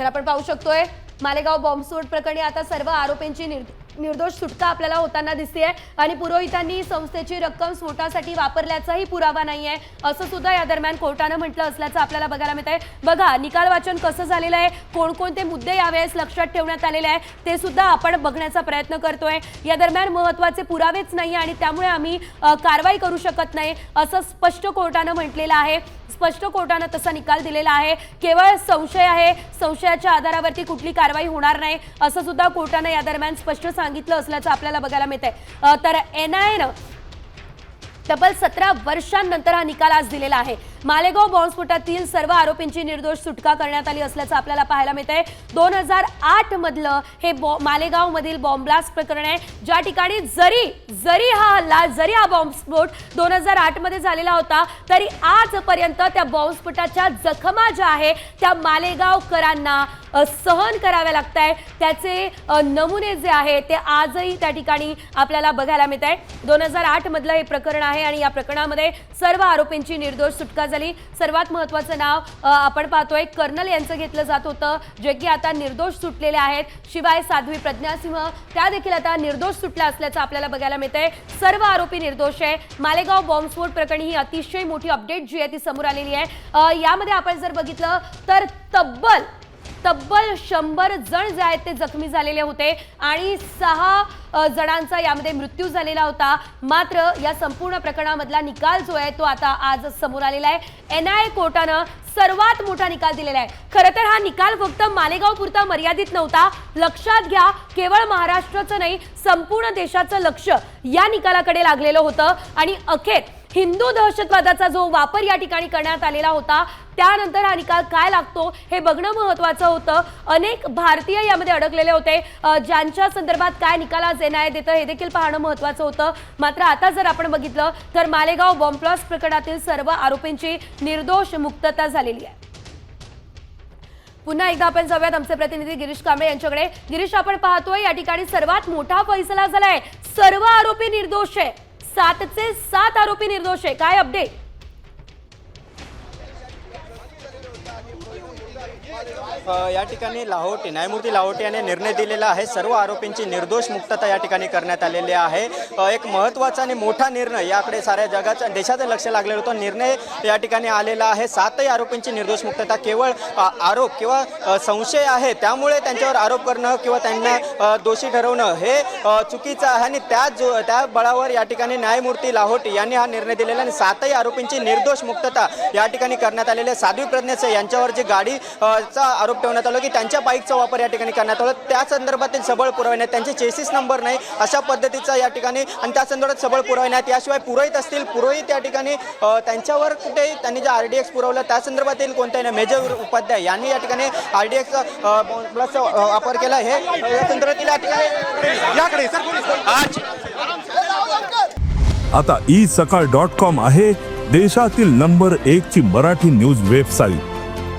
तर आपण पाहू शकतोय मालेगाव बॉम्बस्फोट प्रकरणी आता सर्व आरोपींची निर्दोष सुटका आपल्याला होताना दिसते आणि पुरोहितांनी संस्थेची रक्कम स्फोटासाठी वापरल्याचाही पुरावा नाहीये. असं सुद्धा या दरम्यान कोर्टानं म्हटलं असल्याचं आपल्याला बघायला मिळत आहे बघा निकाल वाचन कसं झालेलं आहे? कोणकोणते मुद्दे यावेळेस लक्षात ठेवण्यात आलेले आहे ते सुद्धा आपण बघण्याचा प्रयत्न करतोय. या दरम्यान महत्त्वाचे पुरावेच नाही आणि त्यामुळे आम्ही कारवाई करू शकत नाही असं स्पष्ट कोर्टानं म्हटलेलं आहे. स्पष्ट कोर्टानं तसा निकाल दिलेला आहे. केवळ संशय आहे. संशयाच्या आधारावरती कुठली कारवाई होणार नाही असं सुद्धा कोर्टानं या दरम्यान स्पष्ट सांगितलं असल्याचं आपल्याला बघायला मिळत आहे तर एन आय तब्बल सतरा वर्षांनंतर हा निकाल आज दिलेला आहे. मालेगाव बॉम्बस्फोटातील सर्व आरोपींची निर्दोष सुटका करण्यात आली असल्याचं आपल्याला पाहायला मिळत आहे दोन हजार आठ मधलं हे बॉ मालेगाव मधील प्रकरण आहे. ज्या ठिकाणी जरी जरी हा हल्ला जरी हा बॉम्बस्फोट दोन हजार आठमध्ये झालेला होता तरी आजपर्यंत त्या बॉम्बस्फोटाच्या जखमा ज्या आहे त्या मालेगावकरांना सहन कराव्या लागत आहे त्याचे नमुने जे आहे ते आजही त्या ठिकाणी आपल्याला बघायला मिळत आहे दोन हजार आठ मधलं हे प्रकरण आहे आणि या प्रकरणामध्ये सर्व आरोपींची निर्दोष सुटका झाली सर्वात महत्वाचं नाव आपण पाहतोय कर्नल यांचं घेतलं जात होतं जे की आता निर्दोष सुटलेले आहेत. शिवाय साध्वी प्रज्ञासिंह त्या देखील आता निर्दोष सुटल्या असल्याचं आपल्याला बघायला मिळतंय. सर्व आरोपी निर्दोष आहे. मालेगाव बॉम्बस्फोट प्रकरणी ही अतिशय मोठी अपडेट जी आहे ती समोर आलेली आहे. यामध्ये आपण जर बघितलं तर तब्बल तब्बल शंभर जण जे आहेत ते जखमी झालेले होते आणि सहा जणांचा यामध्ये मृत्यू झालेला होता. मात्र या संपूर्ण प्रकरणामधला निकाल जो आहे तो आता आज समोर आलेला आहे. एन आय कोर्टानं सर्वात मोठा निकाल दिलेला आहे. खरं तर हा निकाल फक्त मालेगाव पुरता मर्यादित नव्हता. लक्षात घ्या केवळ महाराष्ट्राचं नाही संपूर्ण देशाचं लक्ष या निकालाकडे लागलेलं होतं. आणि अखेर हिंदू दहशतवादाचा जो वापर या ठिकाणी करण्यात आलेला होता त्यानंतर हा निकाल काय लागतो हे बघणं महत्वाचं होतं. अनेक भारतीय यामध्ये अडकलेले होते. ज्यांच्या संदर्भात काय निकाल आज एन आय देतं हे देखील पाहणं महत्वाचं होतं. मात्र आता जर आपण बघितलं तर मालेगाव बॉम्बप्लॉस प्रकरणातील सर्व आरोपींची निर्दोष मुक्तता झालेली आहे. पुन्हा एकदा आपण जाऊयात. आमचे प्रतिनिधी गिरीश कांबळे यांच्याकडे. गिरीश आपण पाहतोय या ठिकाणी सर्वात मोठा फैसला झालाय. सर्व आरोपी निर्दोष आहे. सातचे सात आरोपी निर्दोष आहे. काय अपडेट या ठिकाणी लाहोटी न्यायमूर्ती लाहोटी याने निर्णय दिलेला आहे. सर्व आरोपींची निर्दोष मुक्तता या ठिकाणी करण्यात आलेली आहे. एक महत्त्वाचा आणि मोठा निर्णय याकडे साऱ्या जगाचं देशाचं लक्ष लागलेलं होतं. निर्णय या ठिकाणी आलेला आहे. सातही आरोपींची निर्दोष मुक्तता केवळ आरोप किंवा संशय आहे. त्यामुळे त्यांच्यावर आरोप करणं किंवा त्यांना दोषी ठरवणं हे चुकीचं आहे. आणि त्या जो त्या बळावर या ठिकाणी न्यायमूर्ती लाहोटी यांनी हा निर्णय दिलेला आणि सातही आरोपींची निर्दोष मुक्तता या ठिकाणी करण्यात आलेली आहे. साध्वी प्रज्ञेचं यांच्यावर जी गाडी चा आरोप ठेवण्यात आला की त्यांच्या बाईकचा वापर या ठिकाणी करण्यात आला. त्या संदर्भातील सबळ पुरावे नाहीत. त्यांचे चेसिस नंबर नाही. अशा पद्धतीचा या ठिकाणी आणि त्या संदर्भात सबळ पुरावे नाहीत. याशिवाय पुरोहित असतील पुरोहित या ठिकाणी त्यांच्यावर कुठे त्यांनी जे आर डी एक्स पुरवलं त्या संदर्भातील कोणत्याही नाही मेजर उपाध्याय यांनी या ठिकाणी आर डी एक्सचा प्लसचा वापर केला. हे या संदर्भातील या ठिकाणी याकडे आज. आता ई सकाळ डॉट कॉम आहे देशातील नंबर एक ची मराठी न्यूज वेबसाईट